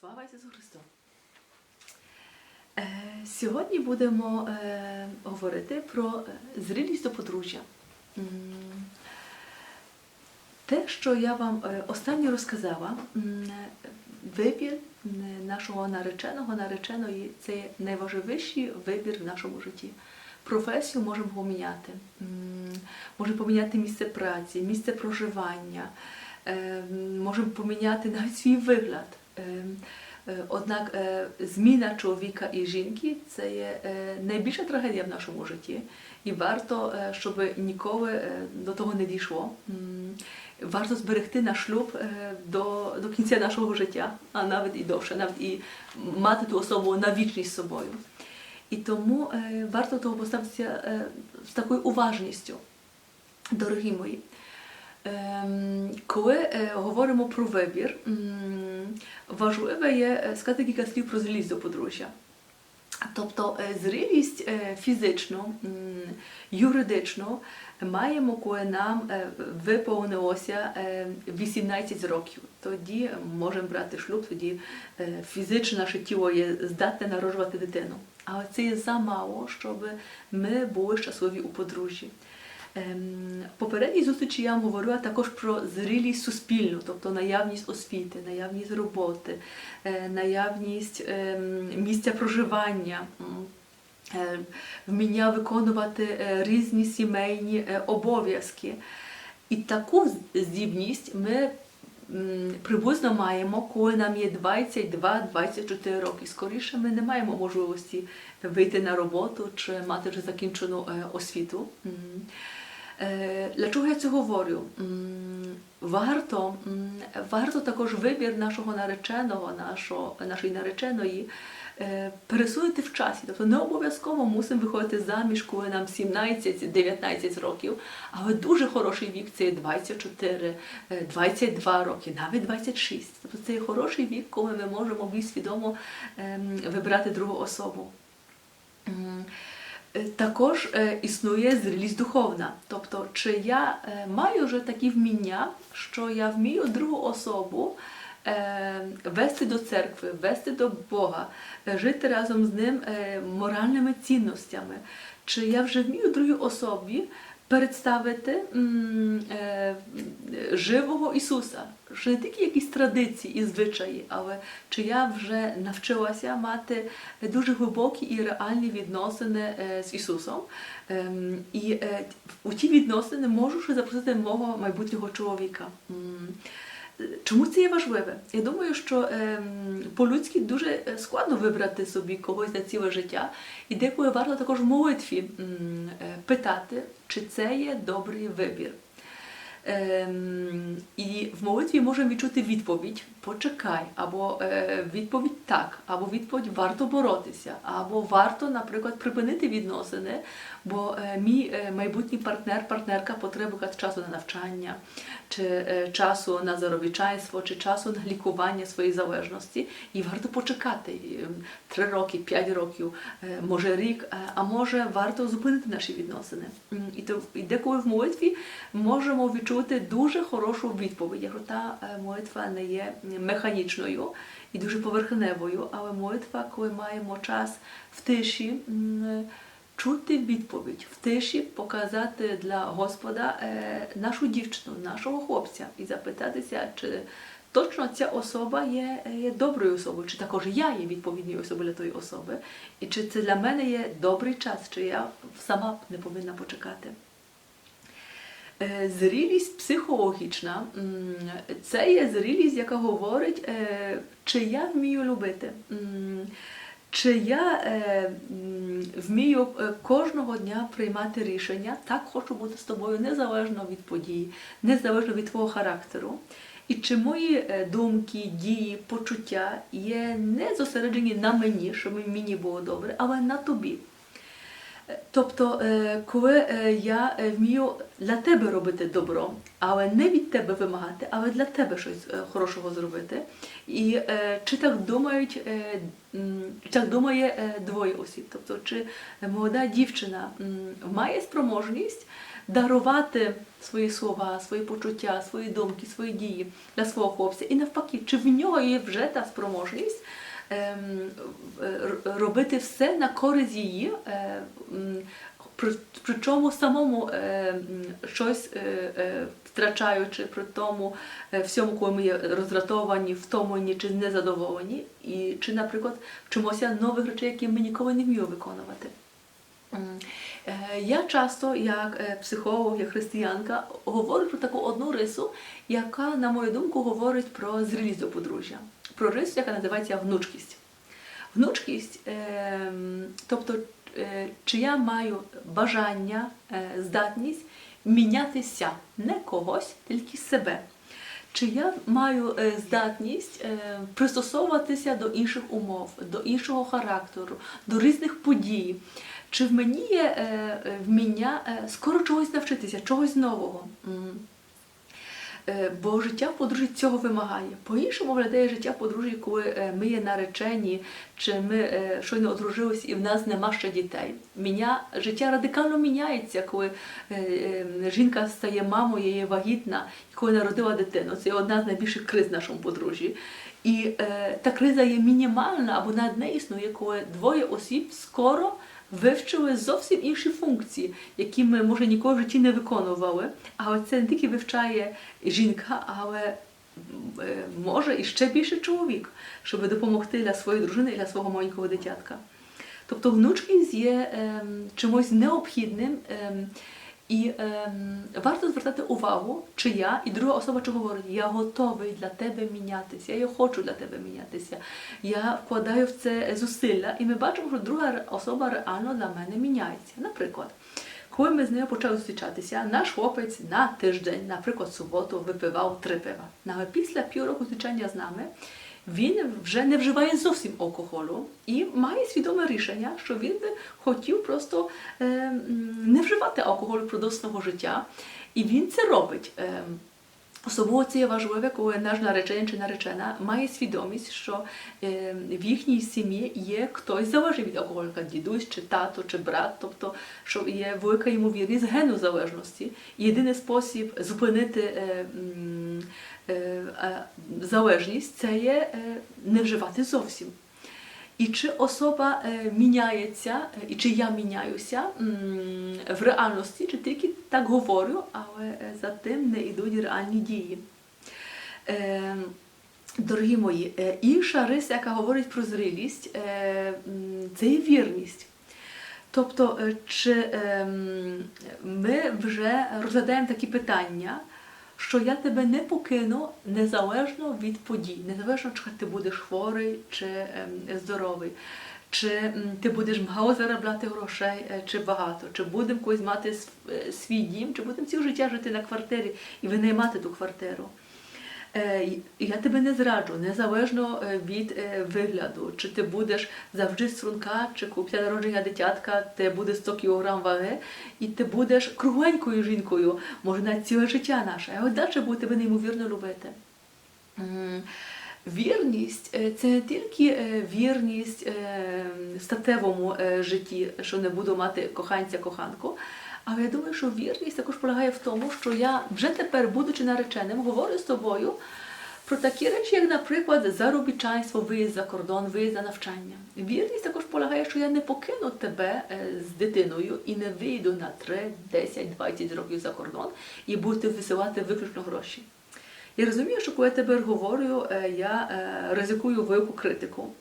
Слава Ісусу Христу! Е, Сьогодні будемо е, говорити про е, зрілість до подружжя. Те, що я вам останнє розказала, вибір нашого нареченого, нареченої це найважливіший вибір в нашому житті. Професію можемо поміняти, можемо поміняти місце праці, місце проживання, можемо поміняти навіть свій вигляд. Е, е, Однак е, зміна чоловіка і жінки це є е, найбільша трагедія в нашому житті, і варто, щоб ніколи до того не дійшло. Варто зберегти наш шлюб до, до кінця нашого життя, а навіть і довше, навіть і мати ту особу на вічність з собою. І тому варто того поставитися з такою уважністю, дорогі мої. Ем, Коли е, говоримо про вибір, м, важливе є е, сказати кілька слів про зрілість до подружжя. Тобто е, зрілість фізично, юридично маємо, коли нам виповнилося е, 18 років. Тоді можемо брати шлюб, тоді фізично наше тіло є здатне народжувати дитину. Але це є замало, щоб ми були щасливі у подружжі. Ем, попередній зустрічі я вам говорила також про зрілість суспільну, тобто наявність освіти, наявність роботи, е, наявність ем, місця проживання, е, вміння виконувати е, різні сімейні е, обов'язки. І таку здібність ми приблизно маємо, коли нам є 22-24 роки. Скоріше ми не маємо можливості вийти на роботу чи мати вже закінчену е, освіту. Е, Для чого я це говорю? Варто, варто також вибір нашого нареченого, нашої нареченої пересунути в часі. Тобто не обов'язково мусимо виходити заміж, коли нам 17-19 років, але дуже хороший вік це 24, е, 22 роки, навіть 26. Тобто це є хороший вік, коли ми можемо більш свідомо ем, вибирати другу особу. Е, Також е, існує зрілість духовна. Тобто, чи я е, маю вже такі вміння, що я вмію другу особу е, вести до церкви, вести до Бога, е, жити разом з ним е, моральними цінностями. Чи я вже вмію другій особі представити е, живого Ісуса, що не тільки якісь традиції і звичаї, але чи я вже навчилася мати дуже глибокі і реальні відносини е, з Ісусом. Ем, І е, у ті відносини можу ще запросити мого майбутнього чоловіка. Чому це є важливе? Я думаю, що ем, по-людськи дуже е, складно вибрати собі когось на ціле життя, і деколи варто також в молитві е, питати, чи це є добрий вибір. Ем, і в молитві можемо відчути відповідь почекай, або е, відповідь так, або відповідь варто боротися, або варто, наприклад, припинити відносини, бо е, мій е, майбутній партнер, партнерка потребує часу на навчання, чи часу на заробітчанство, чи часу на лікування своєї залежності. І варто почекати три роки, п'ять років, може рік, а може варто зупинити наші відносини. І то і деколи в молитві можемо відчути дуже хорошу відповідь, якщо та е, молитва не є механічною і дуже поверхневою, але молитва, коли маємо час в тиші. Чути відповідь в тиші, показати для Господа е, нашу дівчину, нашого хлопця і запитатися, чи точно ця особа є, є доброю особою, чи також я є відповідною особою для тої особи, і чи це для мене є добрий час, чи я сама не повинна почекати. Е, Зрілість психологічна це є зрілість, яка говорить, е, чи я вмію любити, чи я е, вмію кожного дня приймати рішення, так хочу бути з тобою незалежно від подій, незалежно від твого характеру. І чи мої думки, дії, почуття є не зосереджені на мені, щоб мені було добре, але на тобі. Тобто, е, коли е, я е, вмію для тебе робити добро, але не від тебе вимагати, але для тебе щось хорошого зробити. І чи так думають, так думає двоє осіб? Тобто, чи молода дівчина має спроможність дарувати свої слова, свої почуття, свої думки, свої дії для свого хлопця. І навпаки, чи в нього є вже та спроможність робити все на користь її, е, при- причому самому е, щось е, е, втрачаючи при тому е, всьому, коли ми є роздратовані, втомлені чи незадоволені, і чи, наприклад, вчимося нових речей, які ми ніколи не вміємо виконувати. Е, Я часто, як е, психолог, як християнка, говорю про таку одну рису, яка, на мою думку, говорить про зрілість до подружжя, про рису, яка називається гнучкість. Гнучкість, ем, тобто, е, чи я маю бажання, е, здатність мінятися не когось, тільки себе. Чи я маю е, здатність е, пристосовуватися до інших умов, до іншого характеру, до різних подій? Чи в мені є е, е, вміння е, скоро чогось навчитися, чогось нового? Е, Бо життя в подружжі цього вимагає. По-іншому виглядає життя в подружжі, коли е, ми є наречені, чи ми е, щойно одружились і в нас нема ще дітей. Міня... Життя радикально міняється, коли жінка стає мамою, є вагітна, і коли народила дитину. Це одна з найбільших криз в нашому подружжі. І та криза є мінімальна або навіть не існує, коли двоє осіб скоро вивчили зовсім інші функції, які ми, може, ніколи в житті не виконували. Але це не тільки вивчає жінка, але е, може і ще більше чоловік, щоб допомогти для своєї дружини і для свого маленького дитятка. Тобто гнучкість є ем, чимось необхідним. І ем, варто звертати увагу, чи я і друга особа, чи говорить, я готовий для тебе мінятися, я хочу для тебе мінятися, я вкладаю в це зусилля, і ми бачимо, що друга особа реально для мене міняється. Наприклад, коли ми з нею почали зустрічатися, наш хлопець на тиждень, наприклад, суботу, випивав три пива. Але після півроку зустрічання з нами він вже не вживає зовсім алкоголю і має свідоме рішення, що він хотів просто е, не вживати алкоголю впродовж свого життя. І він це робить. Е, Особливо це є важливе, коли наш наречений чи наречена має свідомість, що е, в їхній сім'ї є хтось залежить від алкоголю, як дідусь, чи тато, чи брат, тобто що є велика ймовірність гену залежності. І єдиний спосіб зупинити залежність це є е, не вживати зовсім. І чи особа е, міняється, е, і чи я міняюся в реальності, чи тільки так говорю, але е, за тим не йдуть реальні дії. Е, Дорогі мої, е, інша риса, яка говорить про зрілість, е, це є вірність. Тобто, е, чи ем, ми вже розглядаємо такі питання, що я тебе не покину незалежно від подій, незалежно чи ти будеш хворий чи ем, здоровий, чи ти будеш мало заробляти грошей, е, чи багато, чи будемо когось мати е, свій дім, чи будемо ціле життя жити на квартирі і винаймати ту квартиру. Е, Я тебе не зраджу, незалежно е, від е, вигляду, чи ти будеш завжди струнка, чи після народження дитятка ти буде 100 кг ваги, і ти будеш кругленькою жінкою, може навіть ціле життя наше, а далі буде тебе неймовірно любити. Вірність це не тільки вірність статевому житті, що не буду мати коханця-коханку. Але я думаю, що вірність також полягає в тому, що я вже тепер, будучи нареченим, говорю з тобою про такі речі, як, наприклад, заробітчанство, виїзд за кордон, виїзд за навчання. Вірність також полягає, що я не покину тебе е, з дитиною і не вийду на 3, 10, 20 років за кордон і буду висилати виключно гроші. Я розумію, що коли я тепер говорю, е, я е, ризикую велику критику.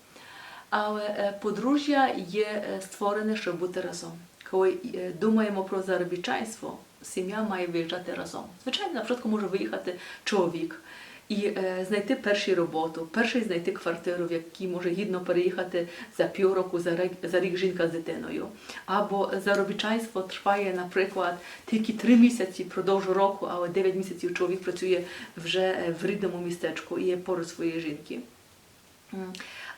Але подружжя є створене, щоб бути разом. Коли е, думаємо про заробітчанство, сім'я має виїжджати разом. Звичайно, на початку може виїхати чоловік і е, знайти першу роботу, перший знайти квартиру, в якій може гідно переїхати за півроку, за рік, за рік жінка з дитиною. Або заробітчанство триває, наприклад, тільки три місяці впродовж року, але 9 місяців чоловік працює вже е, в рідному містечку і є поруч своєї жінки.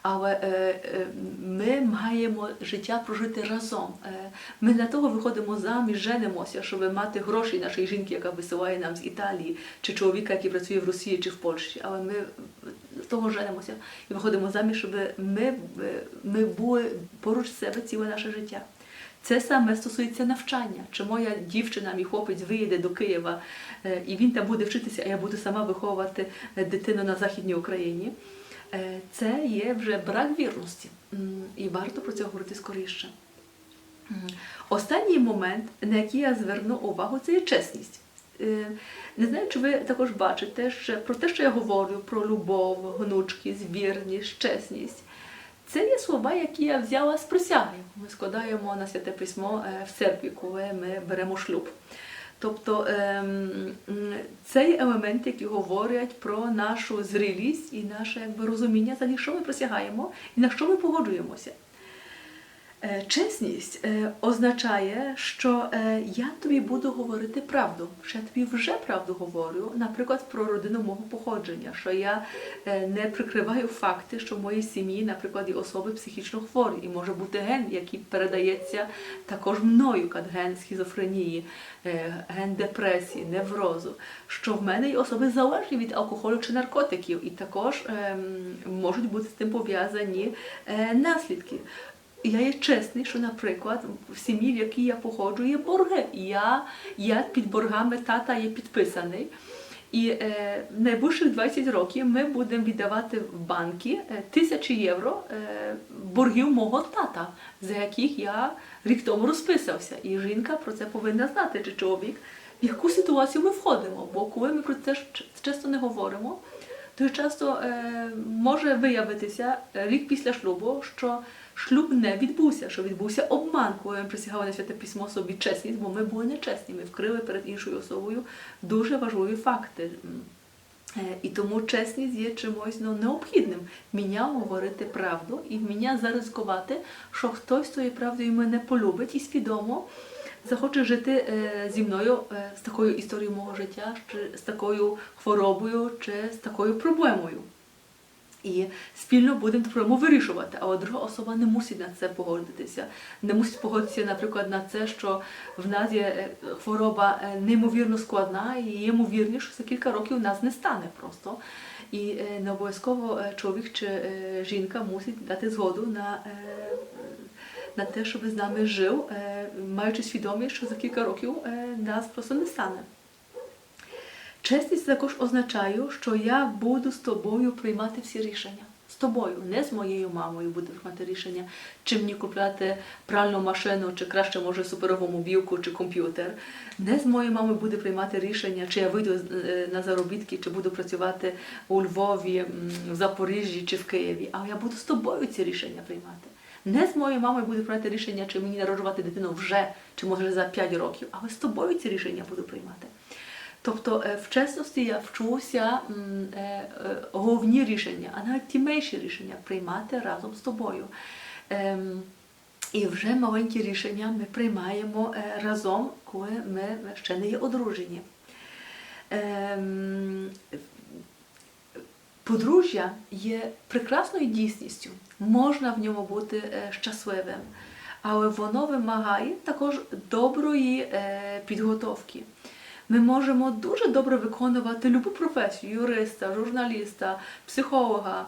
Але е, е, ми маємо життя прожити разом. Е, Ми для того виходимо заміж, женимося, щоб мати гроші нашої жінки, яка висилає нам з Італії, чи чоловіка, який працює в Росії чи в Польщі. Але ми з того женимося і виходимо заміж, щоб ми, ми були поруч себе ціле наше життя. Це саме стосується навчання. Чи моя дівчина, мій хлопець виїде до Києва і він там буде вчитися, а я буду сама виховувати дитину на Західній Україні. Е, Це є вже брак вірності. І варто про це говорити скоріше. Останній момент, на який я зверну увагу, це є чесність. Е, Не знаю, чи ви також бачите, що про те, що я говорю про любов, гнучкість, вірність, чесність. Це є слова, які я взяла з присяги. Ми складаємо на святе письмо е, в церкві, коли ми беремо шлюб. Тобто ем, м, це є які говорять про нашу зрілість і наше якби, розуміння, за що ми присягаємо і на що ми погоджуємося. Е, Чесність е, означає, що е, я тобі буду говорити правду, що я тобі вже правду говорю, наприклад, про родину мого походження, що я не прикриваю факти, що в моїй сім'ї, наприклад, є особи психічно хворі, і може бути ген, який передається також мною, як ген схізофренії, ген депресії, неврозу, що в мене є особи залежні від алкоголю чи наркотиків, і також ем, можуть бути з тим пов'язані наслідки. Я є чесний, що, наприклад, в сім'ї, в якій я походжу, є борги. Я, я під боргами тата є підписаний. І е, найближчих 20 років ми будемо віддавати в банки е, тисячі євро е, боргів мого тата, за яких я рік тому розписався. І жінка про це повинна знати, чи чоловік, в яку ситуацію ми входимо. Бо коли ми про це часто не говоримо, то часто е, може виявитися рік після шлюбу, що шлюб не відбувся, що відбувся обман, коли ми присягали на святе письмо собі чесність, бо ми були нечесні, ми вкрили перед іншою особою дуже важливі факти. Е, І тому чесність є чимось ну, необхідним. Вміння говорити правду і вміння заризикувати, що хтось тою правдою мене полюбить і свідомо захоче жити е, зі мною е, з такою історією мого життя, чи з такою хворобою, чи з такою проблемою. І спільно будемо проблему вирішувати, а от друга особа не мусить на це погодитися. Не мусить погодитися, наприклад, на це, що в нас є е, хвороба е, неймовірно складна, і є ймовірність, що за кілька років нас не стане просто. І е, не обов'язково чоловік чи жінка мусить дати згоду на, на те, щоб з нами жив, маючи свідомість, що за кілька років нас просто не стане. Чесність також означає, що я буду з тобою приймати всі рішення. З тобою, не з моєю мамою буду приймати рішення, чи мені купляти пральну машину, чи краще може суперову мобілку, чи комп'ютер. Не з моєю мамою буду приймати рішення, чи я вийду е, на заробітки, чи буду працювати у Львові, в Запоріжжі чи в Києві. А я буду з тобою ці рішення приймати. Не з моєю мамою буду приймати рішення, чи мені народжувати дитину вже, чи може за 5 років, але з тобою ці рішення буду приймати. Тобто е, в чесності я вчуся е, е, головні рішення, а навіть ті менші рішення приймати разом з тобою. Ем, І вже маленькі рішення ми приймаємо разом, коли ми ще не є одружені. Ем, Подружжя є прекрасною дійсністю, можна в ньому бути щасливим, але воно вимагає також доброї підготовки. Ми можемо дуже добре виконувати любу професію юриста, журналіста, психолога,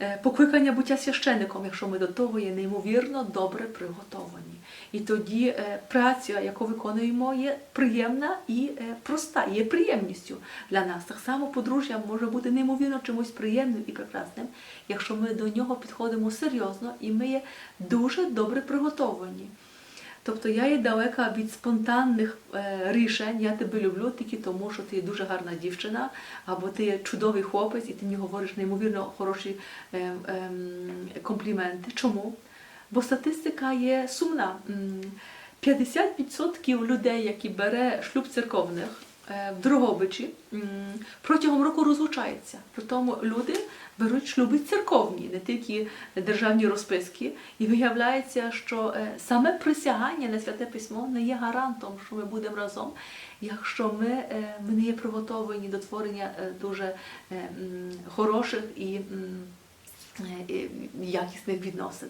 е, покликання буття священником, якщо ми до того є неймовірно добре приготовані. І тоді е, праця, яку виконуємо, є приємна і е, проста, є приємністю для нас. Так само подружжя може бути неймовірно чимось приємним і прекрасним, якщо ми до нього підходимо серйозно і ми є дуже добре приготовані. Тобто я є далека від спонтанних е, рішень, я тебе люблю тільки тому, що ти дуже гарна дівчина, або ти чудовий хлопець, і ти мені говориш неймовірно хороші е, е, компліменти. Чому? Бо статистика є сумна. М, 50% людей, які бере шлюб церковних в Дрогобичі, протягом року розлучаються. При тому люди беруть шлюби церковні, не тільки державні розписки. І виявляється, що е, саме присягання на святе письмо не є гарантом, що ми будемо разом, якщо ми, е, ми не є приготовані до творення е, дуже е, хороших е, і якісних відносин.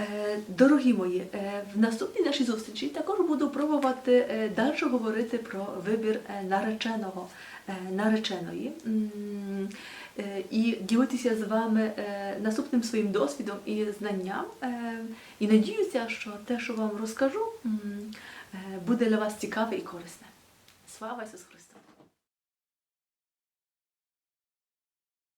Е, Дорогі мої, е, в наступній нашій зустрічі також буду пробувати е, далі говорити про вибір нареченого, нареченої. І ділитися з вами наступним своїм досвідом і знанням. І надіюся, що те, що вам розкажу, буде для вас цікаве і корисне. Слава Ісусу!